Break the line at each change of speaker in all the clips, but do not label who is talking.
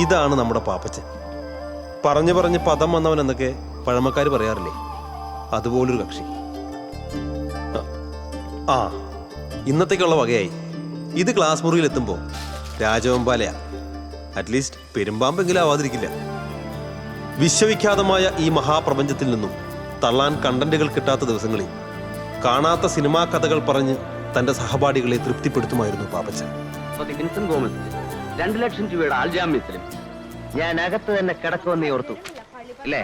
ഇതാണ് നമ്മുടെ പാപ്പച്ചൻ. പറഞ്ഞു പറഞ്ഞ് പദം വന്നവൻ എന്നൊക്കെ പഴമക്കാർ പറയാറില്ലേ? അതുപോലൊരു കക്ഷി. ആ, ഇന്നത്തേക്കുള്ള വകയായി. ഇത് ക്ലാസ് മുറിയിൽ എത്തുമ്പോൾ രാജവെമ്പാലയാ. അറ്റ്ലീസ്റ്റ് പെരുമ്പാമ്പെങ്കിലും ആവാതിരിക്കില്ല. വിശ്വവിഖ്യാതമായ ഈ മഹാപ്രപഞ്ചത്തിൽ നിന്നും തള്ളാൻ കണ്ടന്റുകൾ കിട്ടാത്ത ദിവസങ്ങളിൽ കാണാത്ത സിനിമാ കഥകൾ പറഞ്ഞ് തന്റെ സഹപാഠികളെ തൃപ്തിപ്പെടുത്തുമായിരുന്നു പാപ്പച്ചൻ.
രണ്ടു ലക്ഷം രൂപയുടെ ആൾജാമ്യത്തിലും ഞാൻ അകത്ത് തന്നെ കിടക്കുമെന്നേ ഓർത്തു. അല്ലേ?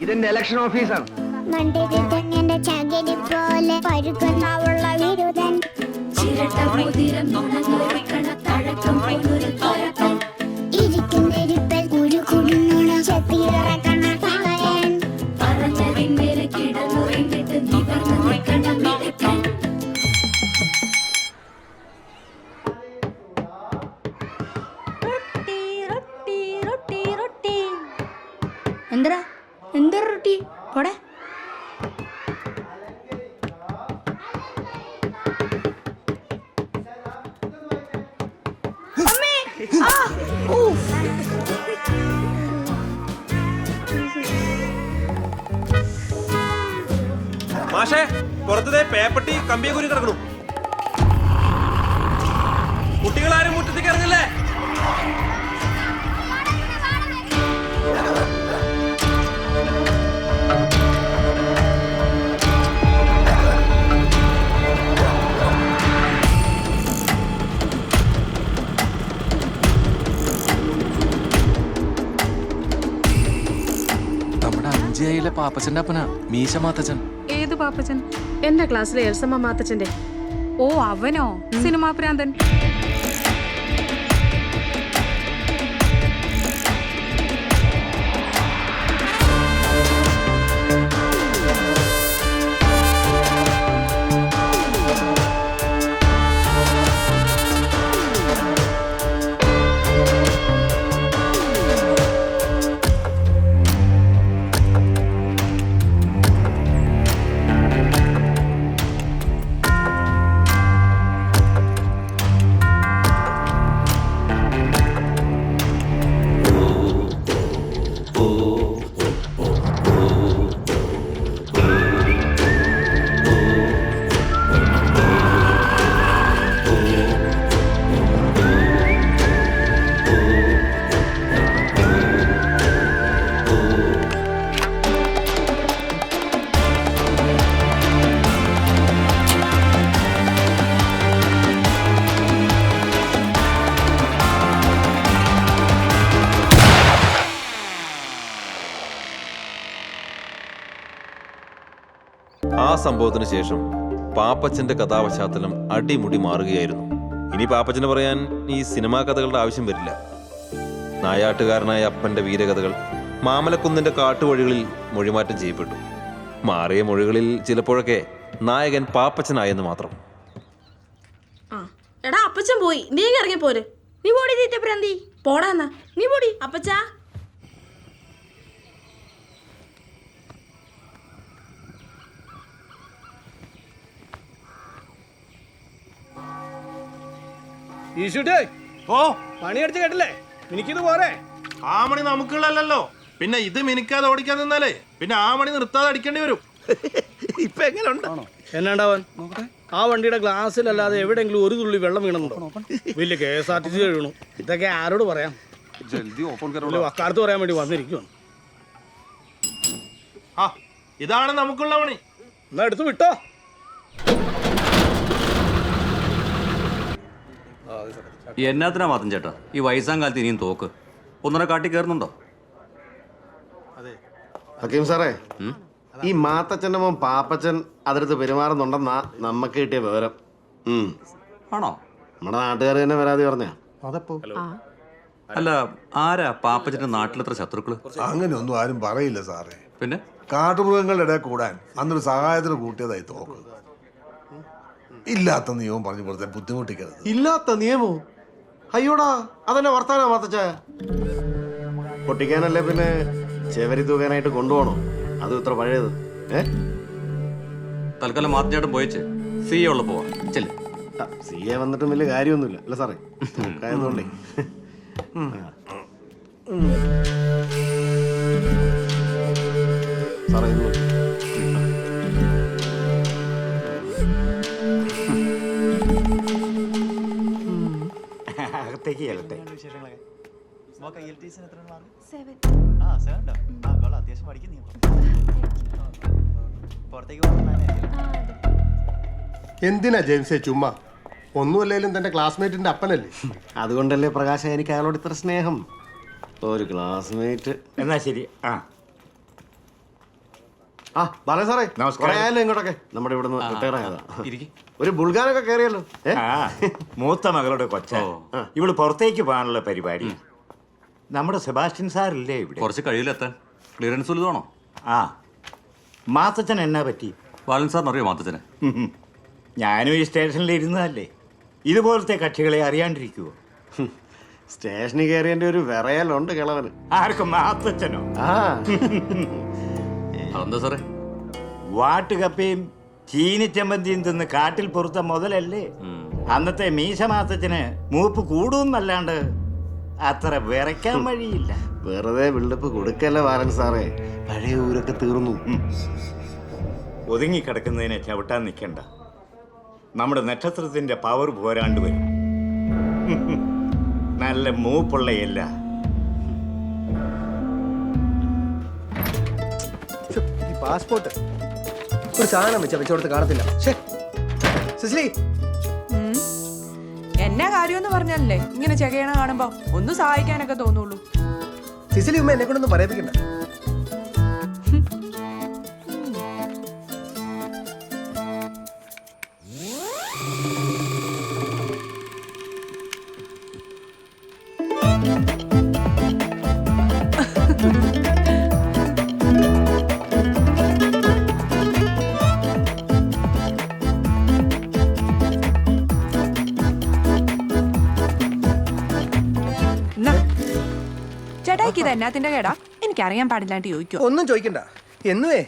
ഇതെന്റെ ഇലക്ഷൻ ഓഫീസാണ്
മണ്ടിരിതങ്ങനെ ചകിരി പോലെ
തഴക്കം പേപ്പട്ടി കമ്പിയെ കിടക്കണു. കുട്ടികളാരും മുറ്റത്തേക്ക് ഇറങ്ങില്ലേ?
നമ്മുടെ പാപ്പച്ചന്റെ അപ്പനാ മീശ മാത്തച്ചൻ
പാപ്പച്ചൻ. എന്റെ ക്ലാസ്സിലെ എൽസമ്മ മാത്തച്ഛന്റെ ഓ അവനോ? സിനിമാ പ്രാന്തൻ.
ആ സംഭവത്തിന് ശേഷം പാപ്പച്ചന്റെ കഥാപശ്ചാത്തലം അടിമുടി മാറുകയായിരുന്നു. ഇനി പാപ്പച്ചന് പറയാൻ ഈ സിനിമാ കഥകളുടെ ആവശ്യം വരില്ല. നായാട്ടുകാരനായ അപ്പന്റെ വീരകഥകൾ മാമലക്കുന്നിന്റെ കാട്ടുവഴികളിൽ മൊഴിമാറ്റം ചെയ്യപ്പെട്ടു. മാറിയ മൊഴികളിൽ ചിലപ്പോഴൊക്കെ നായകൻ പാപ്പച്ചനായെന്ന് മാത്രം.
എടാ അപ്പച്ചൻ പോയി. നീ ഇറങ്ങി പോരെ നീ പോടി പോടാ നീ പോടി അപ്പച്ചാ.
ഈശുട്ടേ
ഓ.
പണിയെടുത്ത് കേട്ടില്ലേ? എനിക്കിത് പോരെ.
ആ മണി നമുക്കുള്ളല്ലോ പിന്നെ ഇത് മിനിക്കാതെ ഓടിക്കാൻ നിന്നാലേ പിന്നെ ആ മണി നിർത്താതെ അടിക്കേണ്ടി വരും.
ഇപ്പൊ എങ്ങനെയുണ്ടോ? എന്നാണ്ടാവൻ ആ വണ്ടിയുടെ ഗ്ലാസ്സിലല്ലാതെ എവിടെയെങ്കിലും ഒരു തുള്ളി വെള്ളം വീണുണ്ടോ? വലിയ K S R T C വീണു ഇതൊക്കെ ആരോട് പറയാം? വലിയ വക്കാലത്ത് പറയാൻ വേണ്ടി വന്നിരിക്കുവാണ്.
ആ ഇതാണ് നമുക്കുള്ള പണി
എന്നാ എടുത്ത് വിട്ടോ.
എന്നാത്തിനാ മാത്രം ചേട്ടാ? ഈ വയസ്സാം കാലത്ത് ഇനിയും തോക്ക്. ഒന്നര കാട്ടി കയറുന്നുണ്ടോ
ഹക്കീം സാറേ ഈ മാത്തച്ഛന്റെ മോൻ പാപ്പച്ചൻ അതിർത്ത് പെരുമാറുന്നുണ്ടെന്നാ നമുക്ക് കിട്ടിയ വിവരം.
ആണോ?
നമ്മുടെ നാട്ടുകാർ തന്നെ വരാതെ പറഞ്ഞ.
അല്ല ആരാ പാപ്പച്ചന്റെ നാട്ടിലെത്ര ശത്രുക്കൾ?
അങ്ങനെ ഒന്നും ആരും പറയില്ല സാറേ.
പിന്നെ?
കാട്ടുമൃഗങ്ങളുടെ ഇടയിൽ കൂടാൻ അന്നൊരു സഹായത്തിന് കൂട്ടിയതായി തോക്ക്. ഇല്ലാത്ത നിയമം പറഞ്ഞു കൊടുത്ത ബുദ്ധിമുട്ടിക്കരുത്.
ഇല്ലാത്ത നിയമോ? അയ്യോടാ അതന്നെ വർത്താനാ മാത്തച്ച പൊട്ടിക്കാനല്ലേ പിന്നെ ചെവരി തൂക്കാനായിട്ട് കൊണ്ടുപോകണോ? അതും ഇത്ര പഴയത്. ഏ?
തൽക്കാലം മാത്തച്ചായിട്ട് പോയച്ച് സി എ ഉള്ള പോവാ. ചെല്ല.
സി എ വന്നിട്ടും വലിയ കാര്യമൊന്നുമില്ല. അല്ല സാറേ തൂക്കായതുകൊണ്ടേ. സാറേ ഇത്
അകത്തേക്ക് ചെല്ലട്ടെ
എന്തിനാ ജെയിംസെ ചുമ്മാ? ഒന്നുമല്ലേലും തന്റെ ക്ലാസ്മേറ്റിന്റെ അപ്പനല്ലേ?
അതുകൊണ്ടല്ലേ പ്രകാശ എനിക്ക് അയാളോട് ഇത്ര സ്നേഹം? ഒരു ക്ലാസ്മേറ്റ്
എന്നാ ശരി. ആ.
ആ ബാലൻ സാറേ
നമസ്കാരം.
കുറേ ആയല്ലോ ഇങ്ങോട്ടൊക്കെ. നമ്മുടെ ഇവിടുന്ന് റിട്ടയർ ആയതാ
ഇരിക്ക്.
ഒരു ബുൾഗാനൊക്കെ കയറിയല്ലോ. ഏ?
ആ മൂത്ത മകളുടെ കൊച്ച. ഇവൾ പുറത്തേക്ക് പോകാനുള്ള പരിപാടി. നമ്മുടെ സെബാസ്റ്റ്യൻ സാറില്ലേ ഇവിടെ?
കുറച്ച് കഴിയില്ലെത്താൻ ക്ലിയറൻസ് ഉള്ളതാണോ
ആ. മാത്തച്ഛൻ എന്നാ പറ്റി?
ബാലൻ സാറിന് അറിയോ മാത്തച്ഛനെ.
ഞാനും ഈ സ്റ്റേഷനിൽ ഇരുന്നതല്ലേ. ഇതുപോലത്തെ കക്ഷികളെ അറിയാണ്ടിരിക്കുവോ.
സ്റ്റേഷനിൽ കയറിയതിന്റെ ഒരു വിറയലുണ്ട് കിളവന്.
ആർക്കും മാത്തച്ഛനോ?
ആ.
അതെന്താ സാറേ?
വാട്ടുകപ്പയും ചീനിച്ചമ്പന്തിയും തിന്ന് കാട്ടിൽ പൊറുത്ത മുതലല്ലേ? അന്നത്തെ മീശമാസത്തിന് മൂപ്പ് കൂടുന്നല്ലാണ്ട് അത്ര വിറയ്ക്കാൻ വഴിയില്ല.
വെറുതെ ബിൽഡപ്പ് കൊടുക്കല്ലേ വാരൻ സാറേ. പഴയ ഊരൊക്കെ തീർന്നു.
ഒതുങ്ങി കിടക്കുന്നതിനെ ചവിട്ടാൻ നിൽക്കണ്ട. നമ്മുടെ നക്ഷത്രത്തിന്റെ പവർ പോരാണ്ട് വരും. നല്ല മൂപ്പുള്ള
പാസ്പോർട്ട്. ഒരു സാധനം വെച്ച വെച്ചോടത്ത് കാണത്തില്ല. സിസിലി.
എന്നാ കാര്യമെന്ന് പറഞ്ഞല്ലേ ഇങ്ങനെ ചെകയണ കാണുമ്പോ ഒന്ന് സഹായിക്കാനൊക്കെ തോന്നുള്ളൂ.
സിസിലി ഉമ്മ എന്നെ കൊണ്ടൊന്നും പറയിപ്പിക്കണ്ട.
ഇത് എന്നാത്തിന്റെ കേടാ? എനിക്കറിയാൻ പാടില്ലാണ്ട് ചോദിക്കും.
ഒന്നും ചോദിക്കണ്ട. എന്നുവേ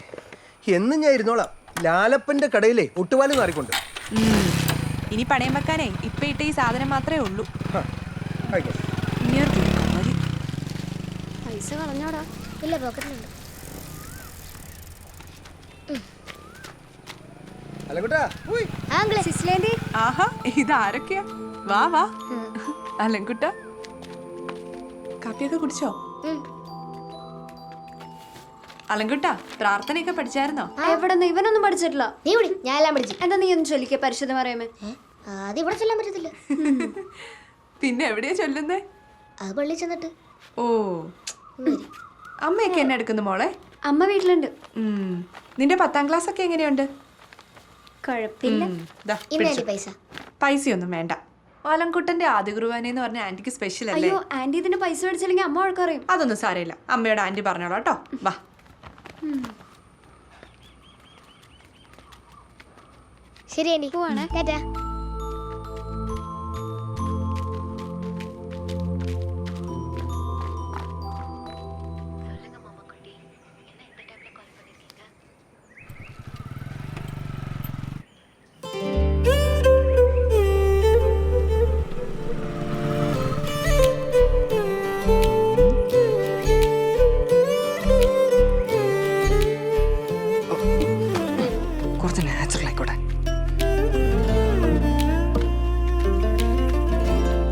എന്നും ഞാൻ ഇരുന്നോളാം. ലാലപ്പന്റെ കടയിലെ ഒട്ടുപാലും മാറിക്കൊണ്ട്.
ഇനി പണയം വെക്കാനേ ഇപ്പൊ ഇട്ട ഈ സാധനം മാത്രമേ ഉള്ളൂ.
പൈസ കളഞ്ഞോടാ. ഇല്ല പോക്കറ്റിലുണ്ട്.
ആഹാ ഇത് ആരൊക്കെയാ വാ. വാ അലങ്കുട്ട കാപ്പിയൊക്കെ കുടിച്ചോ? അലൻകുട്ട പ്രാർത്ഥനയൊക്കെ പഠിച്ചായിരുന്നോ?
എവിടെ നിന്ന് ഇവനൊന്നും പഠിച്ചിട്ടില്ല. നീ വിളി ഞാൻ എല്ലാം പഠിച്ചു. എന്താ നീ ഒന്നും ചൊല്ലിക്ക? പരിശുദ്ധം പറയുമേ അത് ഇവിടെ ചൊല്ലാൻ പറ്റത്തില്ല.
പിന്നെ എവിടെയാ ചൊല്ലുന്നേ?
അത് പള്ളി ചെന്നിട്ട്.
ഓ. അമ്മയൊക്കെ എന്നെ എടുക്കുന്നു മോളെ?
അമ്മ വീട്ടിലുണ്ട്.
നിന്റെ പത്താം ക്ലാസ് ഒക്കെ എങ്ങനെയുണ്ട്?
കുഴപ്പമില്ല. പൈസ?
പൈസയൊന്നും വേണ്ട. അലൻകുട്ടന്റെ ആദ്യ കുർബാന എന്ന് പറഞ്ഞ ആന്റിക്ക് സ്പെഷ്യൽ അല്ലേ?
അയ്യോ ആന്റി ഇതിന് പൈസ മേടിച്ചില്ലെങ്കിൽ അമ്മ വഴക്കറിയും
അതൊന്നും സാരമില്ല. അമ്മയോട് ആന്റി പറഞ്ഞോളാം കേട്ടോ. വാ.
ശരി എനിക്ക് പോവാണ്.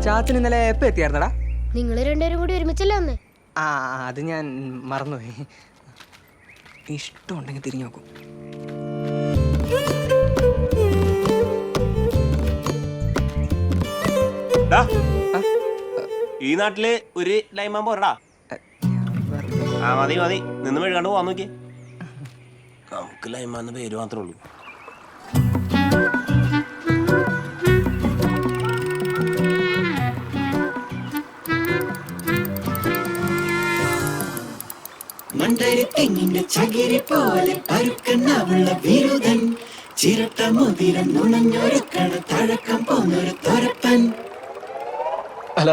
ചാച്ചൻ ഇന്നലെ എപ്പോ എത്തിയായിരുന്നടാ?
നിങ്ങൾ രണ്ടുപേരും കൂടി ഒരുമിച്ചല്ലേ വന്നേ?
ആ അത് ഞാൻ മറന്നുപോയി. ഇഷ്ടമുണ്ടെങ്കിൽ തിരിഞ്ഞു നോക്കും.
ഈ നാട്ടിൽ ഒരു ലൈമാൻ പോരടാ. ആ മതി മതി. നിന്ന് മെഴുകാണ്ട് പോവാൻ നോക്കി നമുക്ക് ലൈമാന്ന് പേര് മാത്രമേ ഉള്ളൂ.
മണ്ടരിത്തെങ്ങിന്റെ ചകിരി പോലെ പരുക്കണ്ണവുള്ള വിരുദൻ ചിരട്ട മുതിരം നുണഞ്ഞൊരുക്കണ തഴക്കം പോന്നൊരു തൊരപ്പൻ.
അല്ല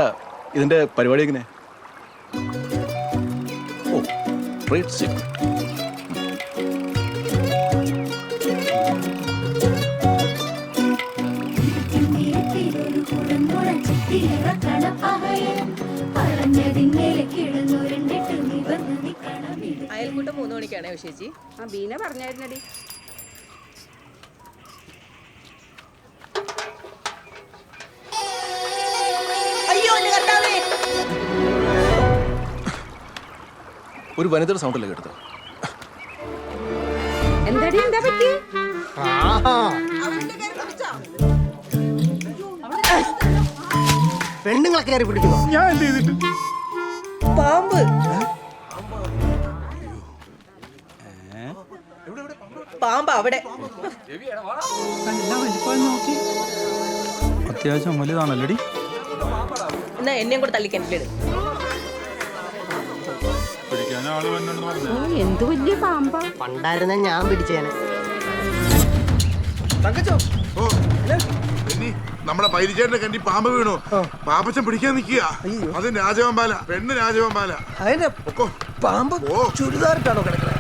ഇതിന്റെ പരിപാടി എങ്ങനെ? ഓ ട്രേഡ് സീക്രട്ട്
പറഞ്ഞതിന്മേലെ കിടന്നു
മണിക്കാണേ ചേച്ചി
ആ ബീന പറഞ്ഞായിരുന്നടി.
ഒരു വനിതയുടെ സൗണ്ടല്ലേ കേട്ടത്?
എന്താടി എന്താ പറ്റി?
പെണ്ണുങ്ങളെ കയറി പിടിക്കുന്നു.
ഞാൻ എന്ത് ചെയ്തിട്ട്?
പാമ്പ്. പാമ്പ് അവിടെ.
അത്യാവശ്യം വലുതാണല്ലടി?
എന്നാ എന്നെയും കൂടെ തള്ളി കിണറ്റിലിട്.
എന്ത് വലിയ പാമ്പ.
പണ്ടായിരുന്ന ഞാൻ പിടിച്ചേനെ.
തങ്കച്ചോ?
ഓ. നമ്മുടെ പൈരിച്ചേട്ടന്റെ കണ്ടി പാമ്പ് വീണു. പാപ്പച്ചൻ പിടിക്കാൻ നിക്കുക അത് രാജവമ്പാല പെണ്ണ് രാജവമ്പാല.
പാമ്പ്
ഓ.
ചുരിദാറിട്ടാണോ കിടക്കുന്നത്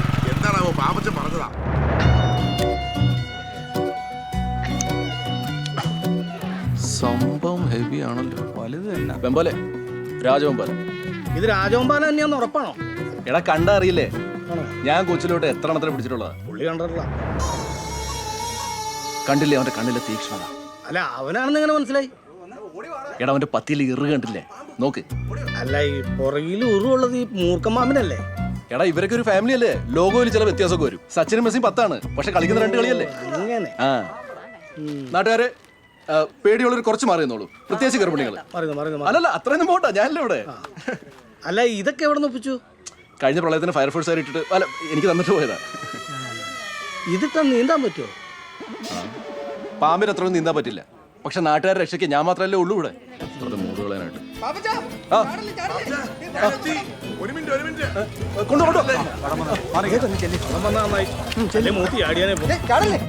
വലുത് തന്നെ വെമ്പോലെ രാജവെമ്പാല.
ഇത് രാജവമ്പാല തന്നെയാന്ന് ഉറപ്പാണോ?
എടാ കണ്ട അറിയില്ലേ ഞാൻ കൊച്ചിലോട്ട് എത്ര എണ്ണത്തിന് പിടിച്ചിട്ടുള്ളതാ?
പുള്ളി കണ്ടിട്ടില്ല.
കണ്ടില്ലേ അവന്റെ കണ്ണിലെ തീക്ഷ്ണത?
അല്ല അവനാണെന്ന് എങ്ങനെ മനസ്സിലായി?
എടാ അവന്റെ പത്തിയിൽ ഇറു കണ്ടില്ലേ? നോക്ക്.
അല്ല ഈ പുറകിൽ ഉറുള്ളത് ഈ മൂർക്കമ്മാമിനല്ലേ?
എടാ ഇവരൊക്കെ ഒരു ഫാമിലി അല്ലേ? ലോകോയിൽ ചില വ്യത്യാസമൊക്കെ വരും. സച്ചിനും മെസ്സിയും പത്താണ് പക്ഷെ കളിക്കുന്ന രണ്ട് കളിയല്ലേ? ആ. നാട്ടുകാരെ പേടിയുള്ളവർ കുറച്ച് മാറി നിന്നോളൂ. പ്രത്യേകിച്ച് ഗർഭിണികൾ.
പറയുന്നു പറയുന്നു
അല്ലല്ല അത്രയൊന്നും പോട്ടെ ഞാനല്ലേ ഇവിടെ?
അല്ല ഇതൊക്കെ എവിടെ നിന്ന് ഒപ്പിച്ചു?
കഴിഞ്ഞ പ്രളയത്തിന് ഫയർഫോഴ്സ് ഇട്ടിട്ട് അല്ല എനിക്ക് തന്നിട്ട് പോയതാ.
ഇതിട്ട് നീന്താൻ പറ്റുമോ
പാമ്പിന് അത്രയൊന്നും നീന്താൻ പറ്റില്ല. പക്ഷെ നാട്ടുകാരെ രക്ഷയ്ക്ക് ഞാൻ മാത്രമല്ലേ ഉള്ളൂ ഇവിടെ. വെറുതെ മൂട് കളയാനായിട്ട് ആ.
ഒരു മിനിറ്റ് ഒരു മിനിറ്റ്.
കൊണ്ടു കൊണ്ടു.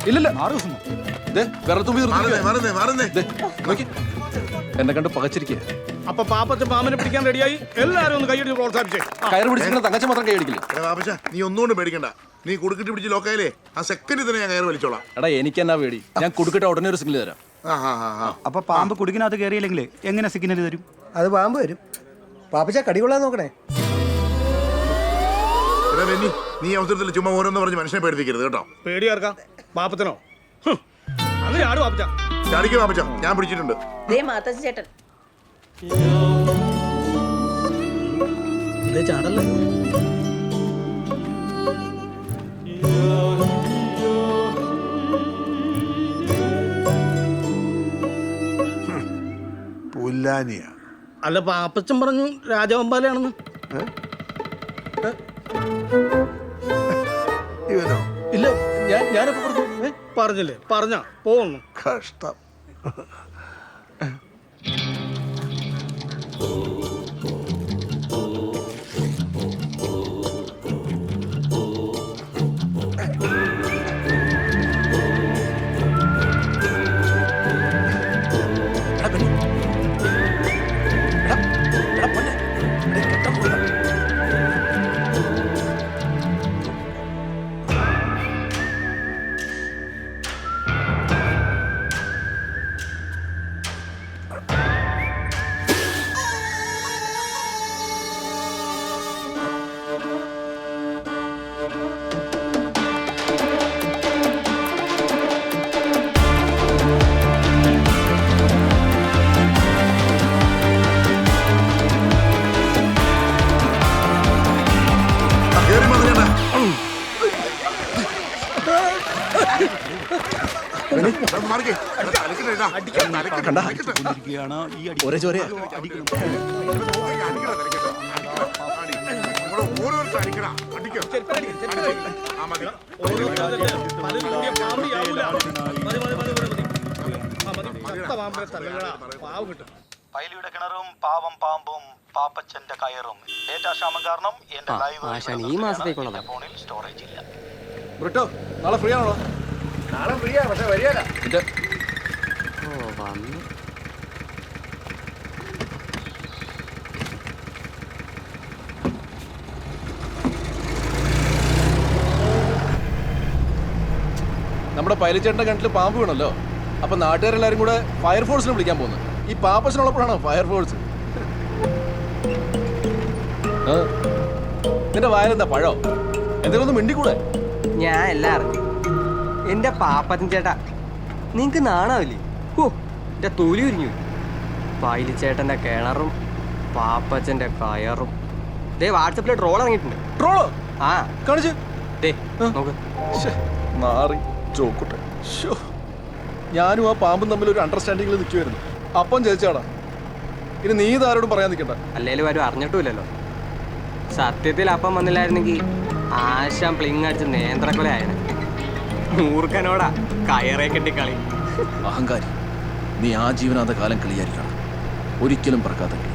ഇല്ലല്ല.
മാറുന്നേ മാറുന്നേ മാറുന്നേ.
നോക്കി. എന്നെ കണ്ട് പകച്ചിരിക്കുക
അപ്പൊ പാപ്പച്ച പാമ്പിനെ പിടിക്കാൻ റെഡിയായി. എല്ലാരും ഒന്ന് കൈയടി പ്രോത്സാഹിപ്പിച്ചേ. കയർ
കയറ് പിടിച്ചിട്ട് തങ്കച്ച മാത്രം കൈ അടിക്കില്ല
എടാ പാപ്പച്ച നീ ഒന്നുകൊണ്ട് പേടിക്കണ്ട. നീ കുടുക്കിട്ട് പിടിച്ച് ലോക്കായാലേ ആ സെക്കൻഡ് തന്നെ ഞാൻ കയറി വലിച്ചോളാം.
എടാ എനിക്ക് എന്നാ പേടി? ഞാൻ കുടുക്കിട്ട് ഉടനെ ഒരു സിഗ്നൽ തരാം.
അപ്പൊ പാമ്പ് കുടുക്കിനകത്ത് കയറിയില്ലെങ്കിൽ എങ്ങനെ സിഗ്നൽ തരും?
അത് പാമ്പ് വരും. പാപ്പച്ച കടികൊള്ളാൻ നോക്കണേ.
എടാ ബെന്നി നീ അവസരത്തിൽ ചുമ്മാ ഓരോന്ന് പറഞ്ഞ് മനുഷ്യനെ പേടിപ്പിക്കരുത് കേട്ടോ.
പേടിയാർക്കാം പാപ്പത്തിനോ
ചാടിക്ക് ഞാൻ പിടിച്ചിട്ടുണ്ട്.
ദേ ചേട്ടൻ.
ചാടല്ലേ?
പുല്ലാനിയ.
അല്ല പാപ്പച്ചൻ പറഞ്ഞു രാജവമ്പാലയാണെന്ന്.
ഇവനോ?
ഇല്ല ഞാൻ ഞാനിപ്പോ?
പറഞ്ഞില്ലേ? പറഞ്ഞ പോകുന്നു
കഷ്ടം.
കണ്ടാ? ഒരേ ചോരയാ
ഓരോരുത്തർ അടിക്കടാ അടിക്കോ ആ മതി
പൈലിയുടെ കിണറും പാവം പാമ്പും പാപ്പച്ചന്റെ കയറും ഡേറ്റാ ക്ഷാമം കാരണം എന്റെ ലൈവ്
ആശാൻ ഈ മാസത്തേക്കുള്ള
ഫോണിൽ സ്റ്റോറേജ് ഇല്ല
ബ്രിട്ടോ നാളെ ഫ്രീ ആണോ
നാളെ ഫ്രീയാ പക്ഷെ വരികയല്ല.
വന്നു.
നമ്മുടെ പൈലച്ചേട്ടന്റെ കിണറ്റിൽ പാമ്പ് വീണല്ലോ. അപ്പൊ നാട്ടുകാരെല്ലാരും കൂടെ ഫയർഫോഴ്സിനെ വിളിക്കാൻ പോകുന്നു ഈ പാപ്പച്ചനുള്ളപ്പോഴാണോ ഫയർഫോഴ്സ്. നിന്റെ വായലെന്താ പഴോ? എന്തെങ്കിലും ഒന്ന് മിണ്ടിക്കൂടെ?
ഞാൻ എല്ലാം അറിഞ്ഞു. എന്റെ പാപ്പത്തിൻ ചേട്ടാ നിങ്ങക്ക് നാണാവില്ലേ? ഓ എന്റെ തൊലി ഉരിഞ്ഞു. പൈലിച്ചേട്ടന്റെ കിണറും പാപ്പച്ചന്റെ കയറും. ദേ വാട്സപ്പിൽ ട്രോൾ ഇറങ്ങിയിട്ടുണ്ട്.
ട്രോളോ?
ആ.
കാണിച്ചു.
ദേ നോക്ക്.
മാറി ചോക്കുട്ടെ. ഞാനും ആ പാമ്പും തമ്മിൽ ഒരു അണ്ടർസ്റ്റാൻഡിങ്ങിൽ നിൽക്കുമായിരുന്നു അപ്പം ചേച്ചാടാ ഇനി നീ ഇതാരോടും പറയാൻ നിൽക്കണ്ട.
അല്ലേലും ആരും അറിഞ്ഞിട്ടുമില്ലല്ലോ. സത്യത്തിൽ അപ്പം വന്നില്ലായിരുന്നെങ്കിൽ ആശാൻ പ്ലിങ് അടിച്ച് നേന്ത്രക്കൊല ആയനെ മൂർഖനോടാ കയറേ കെട്ടി കളി.
അഹങ്കാരി. നീ ആ ജീവനാഥ കാലം കളിയായിരിക്കണം. ഒരിക്കലും പറക്കാത്ത